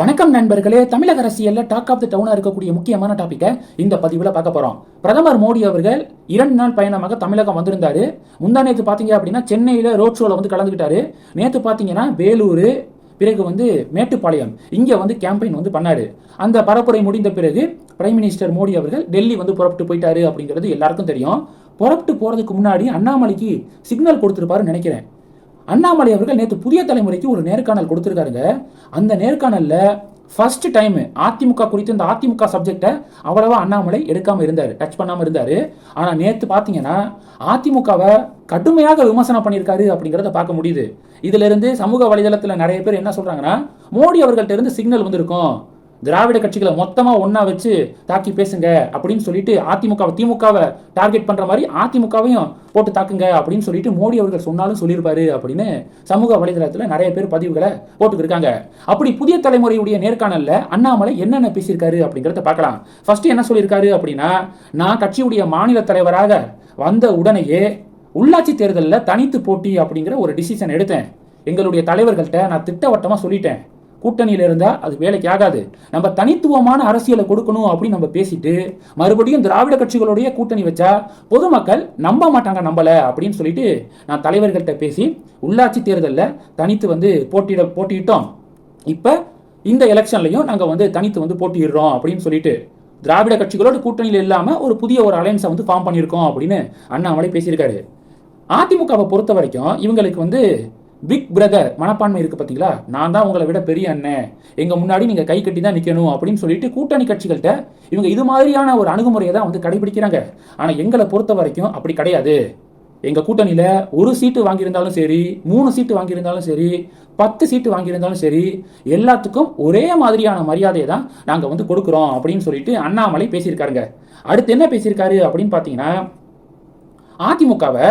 வணக்கம் நண்பர்களே. தமிழக அரசியல்ல டாக் ஆஃப் த டவுனா இருக்கக்கூடிய முக்கியமான டாபிக்கை இந்த பதிவில் பார்க்க போறோம். பிரதமர் மோடி அவர்கள் இரண்டு நாள் பயணமாக தமிழகம் வந்திருந்தாரு. முந்தா நேற்று பார்த்தீங்க அப்படின்னா சென்னையில் ரோட் ஷோவில் வந்து கலந்துக்கிட்டாரு நேற்று பார்த்தீங்கன்னா வேலூர் பிறகு வந்து மேட்டுப்பாளையம் இங்கே வந்து கேம்பெயின் வந்து பண்ணாரு. அந்த பரப்புரை முடிந்த பிறகு பிரைம் மினிஸ்டர் மோடி அவர்கள் டெல்லி வந்து புறப்பட்டு போயிட்டாரு அப்படிங்கிறது எல்லாருக்கும் தெரியும். புறப்பட்டு போறதுக்கு முன்னாடி அண்ணாமலைக்கு சிக்னல் கொடுத்துருப்பாருன்னு நினைக்கிறேன். அண்ணாமலை அவர்கள் நேற்று புதிய தலைமுறைக்கு ஒரு நேர்காணல் கொடுத்துருக்காருங்க. அந்த நேர்காணலில் ஃபர்ஸ்ட் டைம் அதிமுக குறித்து இந்த அதிமுக சப்ஜெக்டை அவ்வளவா அண்ணாமலை எடுக்காமல் இருந்தார் டச் பண்ணாமல் இருந்தார். ஆனால் நேற்று பார்த்தீங்கன்னா அதிமுகவை கடுமையாக விமர்சனம் பண்ணியிருக்காரு அப்படிங்கிறத பார்க்க முடியுது. இதிலிருந்து சமூக வலைதளத்தில் நிறைய பேர் என்ன சொல்கிறாங்கன்னா மோடி அவர்கள்ட்ட இருந்து சிக்னல் வந்திருக்கும். திராவிட கட்சிகளை மொத்தமாக ஒன்றா வச்சு தாக்கி பேசுங்க அப்படின்னு சொல்லிட்டு அதிமுகவை திமுகவை டார்கெட் பண்ணுற மாதிரி அதிமுகவையும் போட்டு தாக்குங்க அப்படின்னு சொல்லிட்டு மோடி அவர்கள் சொன்னாலும் சொல்லியிருப்பாரு அப்படின்னு சமூக வலைதளத்தில் நிறைய பேர் பதிவுகளை போட்டுக்கிருக்காங்க அப்படி புதிய தலைமுறையுடைய நேர்காணலில் அண்ணாமலை என்னென்ன பேசியிருக்காரு அப்படிங்கிறத பார்க்கலாம். ஃபர்ஸ்ட் என்ன சொல்லியிருக்காரு அப்படின்னா நான் கட்சியுடைய மாநில தலைவராக வந்த உடனேயே உள்ளாட்சி தேர்தலில் தனித்து போட்டி அப்படிங்கிற ஒரு டிசிஷன் எடுத்தேன். எங்களுடைய தலைவர்கள்ட்ட நான் திட்டவட்டமாக சொல்லிட்டேன். கூட்டணியில் இருந்தால் அது வேலைக்கு ஆகாது நம்ம தனித்துவமான அரசியலை கொடுக்கணும் அப்படின்னு நம்ம பேசிட்டு மறுபடியும் திராவிட கட்சிகளுடைய கூட்டணி வச்சா பொதுமக்கள் நம்ப மாட்டாங்க நம்பலை அப்படின்னு சொல்லிட்டு நான் தலைவர்கள்ட்ட பேசி உள்ளாட்சி தேர்தலில் தனித்து வந்து போட்டியிட போட்டியிட்டோம். இப்போ இந்த எலெக்ஷன்லையும் நாங்கள் வந்து தனித்து வந்து போட்டியிடுறோம் அப்படின்னு சொல்லிட்டு திராவிட கட்சிகளோட கூட்டணியில் இல்லாமல் ஒரு புதிய ஒரு அலையன்ஸை வந்து ஃபார்ம் பண்ணியிருக்கோம் அப்படின்னு அண்ணாமலை பேசியிருக்காரு. அதிமுகவை பொறுத்த வரைக்கும் இவங்களுக்கு வந்து பிக் பிரதர் மனப்பான்மை இருக்கு பார்த்தீங்களா நான் தான் உங்களை விட பெரிய அண்ணன் எங்கள் முன்னாடி நீங்கள் கை கட்டி தான் நிற்கணும் அப்படின்னு சொல்லிட்டு கூட்டணி கட்சிகள்கிட்ட இவங்க இது மாதிரியான ஒரு அணுகுமுறையை தான் வந்து கடைபிடிக்கிறாங்க. ஆனால் எங்களை பொறுத்த வரைக்கும் அப்படி கிடையாது. எங்கள் கூட்டணியில் ஒரு சீட்டு வாங்கியிருந்தாலும் சரி மூணு சீட்டு வாங்கியிருந்தாலும் சரி பத்து சீட்டு வாங்கியிருந்தாலும் சரி எல்லாத்துக்கும் ஒரே மாதிரியான மரியாதையை தான் நாங்கள் வந்து கொடுக்குறோம் அப்படின்னு சொல்லிட்டு அண்ணாமலை பேசியிருக்காருங்க. அடுத்து என்ன பேசியிருக்காரு அப்படின்னு பார்த்தீங்கன்னா அதிமுகவை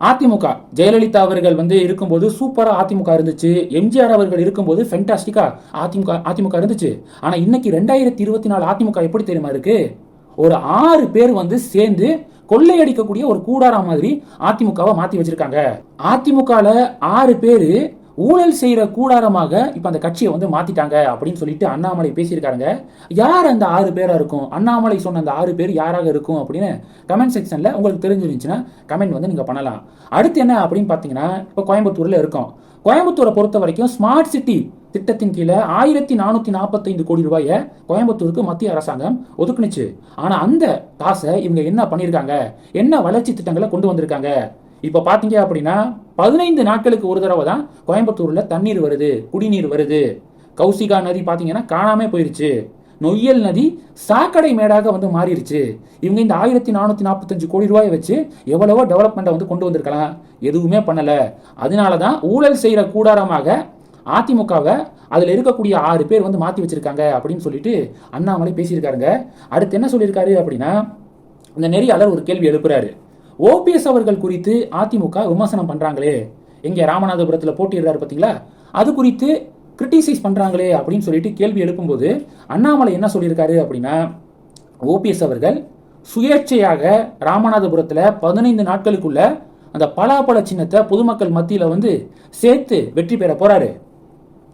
அதிமுக ஜெயலலிதா அவர்கள் வந்து இருக்கும்போது சூப்பரா அதிமுக இருந்துச்சு. எம்ஜிஆர் அவர்கள் இருக்கும்போது ஃபென்டாஸ்டிக்கா அதிமுக அதிமுக இருந்துச்சு. ஆனா இன்னைக்கு ரெண்டாயிரத்தி இருபத்தி நாலு அதிமுக எப்படி தெரியுமா இருக்கு? ஒரு ஆறு பேர் வந்து சேர்ந்து கொள்ளையடிக்கக்கூடிய ஒரு கூடாரா மாதிரி அதிமுகவை மாத்தி வச்சிருக்காங்க. அதிமுகல ஆறு பேர் ஊழல் செய்கிற கூடாரமாக இப்போ அந்த கட்சியை வந்து மாத்திட்டாங்க அப்படின்னு சொல்லிட்டு அண்ணாமலை பேசியிருக்காருங்க. யார் அந்த ஆறு பேராக இருக்கும்? அண்ணாமலை சொன்ன அந்த ஆறு பேர் யாராக இருக்கும் அப்படின்னு கமெண்ட் செக்ஷனில் உங்களுக்கு தெரிஞ்சிருந்துச்சுன்னா கமெண்ட் வந்து நீங்கள் பண்ணலாம். அடுத்து என்ன அப்படின்னு பார்த்தீங்கன்னா இப்போ கோயம்புத்தூரில் இருக்கோம். கோயம்புத்தூரை பொறுத்த வரைக்கும் ஸ்மார்ட் சிட்டி திட்டத்தின் கீழே ஆயிரத்தி நானூத்தி நாற்பத்தைந்து கோடி ரூபாயை கோயம்புத்தூருக்கு மத்திய அரசாங்கம் ஒதுக்குனுச்சு. ஆனா அந்த காசை இவங்க என்ன பண்ணியிருக்காங்க? என்ன வளர்ச்சி திட்டங்களை கொண்டு வந்திருக்காங்க? இப்போ பார்த்தீங்க அப்படின்னா பதினைந்து நாட்களுக்கு ஒரு தடவை தான் கோயம்புத்தூரில் தண்ணீர் வருது குடிநீர் வருது. கௌசிகா நதி பார்த்தீங்கன்னா காணாமல் போயிருச்சு. நொய்யல் நதி சாக்கடை மேடாக வந்து மாறிடுச்சு இவங்க இந்த ஆயிரத்தி நானூத்தி நாற்பத்தஞ்சு கோடி ரூபாயை வச்சு எவ்வளவோ டெவலப்மெண்ட்டை வந்து கொண்டு வந்திருக்கலாம். எதுவுமே பண்ணல. அதனால தான் ஊழல் செய்கிற கூடாரமாக அதிமுகவை அதில் இருக்கக்கூடிய ஆறு பேர் வந்து மாற்றி வச்சிருக்காங்க அப்படின்னு சொல்லிட்டு அண்ணாமலை பேசியிருக்காருங்க. அடுத்து என்ன சொல்லியிருக்காரு அப்படின்னா இந்த நெறியாளர் ஒரு கேள்வி எழுப்புறாரு. ஓபிஎஸ் அவர்கள் குறித்து அதிமுக விமர்சனம் பண்றாங்களே. எங்கே ராமநாதபுரத்தில் போட்டியிடுறாரு பார்த்தீங்களா? அது குறித்து கிரிட்டிசைஸ் பண்றாங்களே அப்படின்னு சொல்லிட்டு கேள்வி எழுப்பும்போது அண்ணாமலை என்ன சொல்லியிருக்காரு அப்படின்னா ஓபிஎஸ் அவர்கள் சுயேட்சையாக ராமநாதபுரத்தில் பதினைந்து நாட்களுக்குள்ள அந்த பலாப்பழ சின்னத்தை பொதுமக்கள் மத்தியில் வந்து சேர்த்து வெற்றி பெற போறாரு.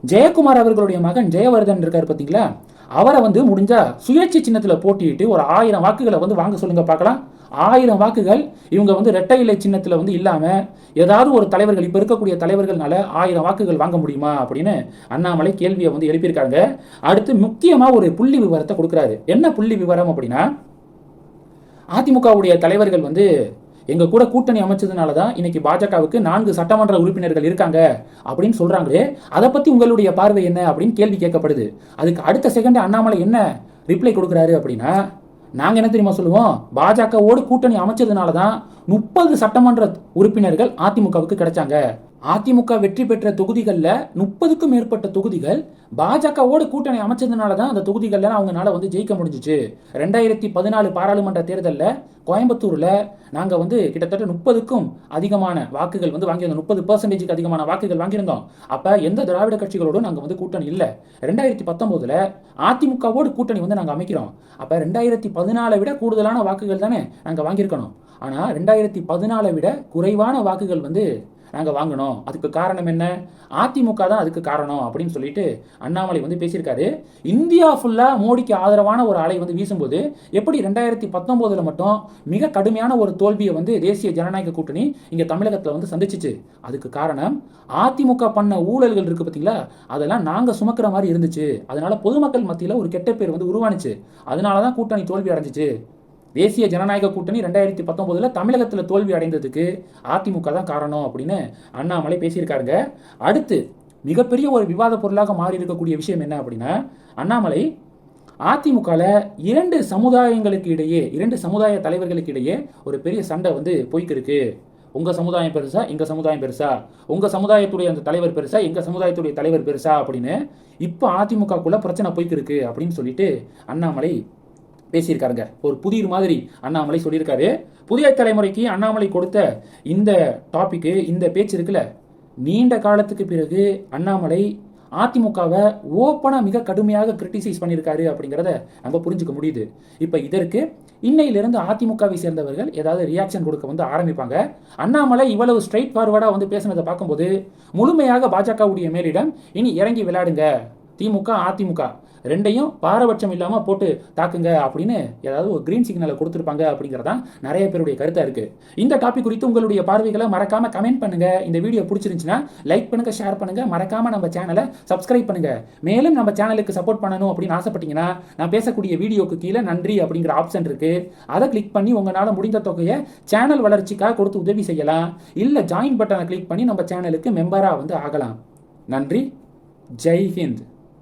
ஜெயக்குமார் அவர்களுடைய மகன் ஜெயவர்தன் இருக்காரு பார்த்தீங்களா? அவரை வந்து முடிஞ்சா சுயேட்சை சின்னத்தில் போட்டியிட்டு ஒரு ஆயிரம் வாக்குகளை வந்து வாங்க சொல்லுங்க பார்க்கலாம். ஆயிரம் வாக்குகள் இவங்க வந்து இரட்டை இலை சின்னத்தில் வந்து இல்லாமல் ஏதாவது ஒரு தலைவர்கள் இப்போ இருக்கக்கூடிய தலைவர்கள்னால ஆயிரம் வாக்குகள் வாங்க முடியுமா அப்படின்னு அண்ணாமலை கேள்வியை வந்து எழுப்பியிருக்காங்க. அடுத்து முக்கியமாக ஒரு புள்ளி விவரத்தை கொடுக்குறாரு. என்ன புள்ளி விவரம் அப்படின்னா அதிமுகவுடைய தலைவர்கள் வந்து எங்கள் கூட கூட்டணி அமைச்சதுனால தான் இன்னைக்கு பாஜகவுக்கு நான்கு சட்டமன்ற உறுப்பினர்கள் இருக்காங்க அப்படின்னு சொல்கிறாங்களே அதை பற்றி உங்களுடைய பார்வை என்ன அப்படின்னு கேள்வி கேட்கப்படுது. அதுக்கு அடுத்த செகண்ட் அண்ணாமலை என்ன ரிப்ளை கொடுக்குறாரு அப்படின்னா நாங்கள் என்ன தெரியுமா சொல்லுவோம்? பாஜகவோடு கூட்டணி அமைச்சதுனால தான் முப்பது சட்டமன்ற உறுப்பினர்கள் அதிமுகவுக்கு கிடைச்சாங்க. அதிமுக வெற்றி பெற்ற தொகுதிகளில் முப்பதுக்கும் மேற்பட்ட தொகுதிகள் பாஜகவோடு கூட்டணி அமைச்சதுனால தான் அந்த தொகுதிகளில் அவங்களால வந்து ஜெயிக்க முடிஞ்சிச்சு. ரெண்டாயிரத்தி பதினாலு பாராளுமன்ற தேர்தலில் கோயம்புத்தூரில் நாங்கள் வந்து கிட்டத்தட்ட முப்பதுக்கும் அதிகமான வாக்குகள் வந்து வாங்கியிருந்தோம். முப்பது பர்சன்டேஜுக்கு அதிகமான வாக்குகள் வாங்கியிருந்தோம். அப்போ எந்த திராவிட கட்சிகளோடும் நாங்கள் வந்து கூட்டணி இல்லை. ரெண்டாயிரத்தி பத்தொம்போதில் அதிமுகவோடு கூட்டணி வந்து நாங்கள் அமைக்கிறோம். அப்போ ரெண்டாயிரத்தி பதினாலை விட கூடுதலான வாக்குகள் தானே நாங்கள் வாங்கியிருக்கணும். ஆனால் ரெண்டாயிரத்தி பதினாலை விட குறைவான வாக்குகள் வந்து நாங்கள் வாங்கினோம் அதுக்கு காரணம் என்ன? அதிமுக தான் அதுக்கு காரணம் அப்படின்னு சொல்லிட்டு அண்ணாமலை வந்து பேசியிருக்காரு. இந்தியா ஃபுல்லாக மோடிக்கு ஆதரவான ஒரு அலை வந்து வீசும்போது எப்படி ரெண்டாயிரத்தி பத்தொம்போதில் மட்டும் மிக கடுமையான ஒரு தோல்வியை வந்து தேசிய ஜனநாயக கூட்டணி இங்கே தமிழகத்தில் வந்து சந்திச்சிச்சு. அதுக்கு காரணம் அதிமுக பண்ண ஊழல்கள் இருக்குது பார்த்தீங்களா அதெல்லாம் நாங்கள் சுமக்கிற மாதிரி இருந்துச்சு. அதனால் பொதுமக்கள் மத்தியில் ஒரு கெட்ட பேர் வந்து உருவானுச்சு. அதனால தான் கூட்டணி தோல்வி அடைஞ்சிச்சு. தேசிய ஜனநாயக கூட்டணி ரெண்டாயிரத்தி பத்தொம்போதில் தமிழகத்தில் தோல்வி அடைந்ததுக்கு அதிமுக தான் காரணம் அப்படின்னு அண்ணாமலை பேசியிருக்காருங்க. அடுத்து மிகப்பெரிய ஒரு விவாத பொருளாக மாறி இருக்கக்கூடிய விஷயம் என்ன அப்படின்னா அண்ணாமலை அதிமுகவில் இரண்டு சமுதாயங்களுக்கு இடையே இரண்டு சமுதாய தலைவர்களுக்கு இடையே ஒரு பெரிய சண்டை வந்து போய்க்கிருக்கு. உங்கள் சமுதாயம் பெருசா எங்கள் சமுதாயம் பெருசா? உங்கள் சமுதாயத்துடைய அந்த தலைவர் பெருசா எங்கள் சமுதாயத்துடைய தலைவர் பெருசா அப்படின்னு இப்போ அதிமுகக்குள்ளே பிரச்சனை போய்க்கிருக்கு அப்படின்னு சொல்லிட்டு அண்ணாமலை பேசியிருக்காருங்க. ஒரு புதிர் மாதிரி அண்ணாமலை சொல்லியிருக்காரு. புதிய தலைமுறைக்கு அண்ணாமலை கொடுத்த இந்த டாபிக்கு இந்த பேச்சு இருக்குல்ல நீண்ட காலத்துக்கு பிறகு அண்ணாமலை அதிமுகவை ஓப்பனாக மிக கடுமையாக கிரிட்டிசைஸ் பண்ணியிருக்காரு அப்படிங்கிறத நம்ம புரிஞ்சுக்க முடியுது. இப்போ இதற்கு இன்னையிலிருந்து அதிமுகவை சேர்ந்தவர்கள் ஏதாவது ரியாக்ஷன் கொடுக்க வந்து ஆரம்பிப்பாங்க. அண்ணாமலை இவ்வளவு ஸ்ட்ரைட் ஃபார்வர்டாக வந்து பேசுனதை பார்க்கும்போது முழுமையாக பாஜகவுடைய மேலிடம் இனி இறங்கி விளையாடுங்க. திமுக அதிமுக. ரெண்டையும் பாரபட்சம் இல்லாமல் போட்டு தாக்குங்க அப்படின்னு ஏதாவது ஒரு கிரீன் சிக்னலை கொடுத்துருப்பாங்க அப்படிங்கிறதான் நிறைய பேருடைய கருத்தாக இருக்குது இந்த டாபிக் குறித்து உங்களுடைய பார்வைகளை மறக்காமல் கமெண்ட் பண்ணுங்கள் இந்த வீடியோ பிடிச்சிருந்துச்சுன்னா லைக் பண்ணுங்கள் ஷேர் பண்ணுங்கள் மறக்காமல் நம்ம சேனலை சப்ஸ்கிரைப் பண்ணுங்கள் மேலும் நம்ம சேனலுக்கு சப்போர்ட் பண்ணணும் அப்படின்னு ஆசைப்பட்டீங்கன்னா நான் பேசக்கூடிய வீடியோக்கு கீழே நன்றி அப்படிங்கிற ஆப்ஷன் இருக்குது அதை கிளிக் பண்ணி உங்களால் முடிந்த தொகையை சேனல் வளர்ச்சிக்காக கொடுத்து உதவி செய்யலாம். இல்லை ஜாயின் பட்டனை கிளிக் பண்ணி நம்ம சேனலுக்கு மெம்பராக வந்து ஆகலாம். நன்றி. ஜெய் ஹிந்த்.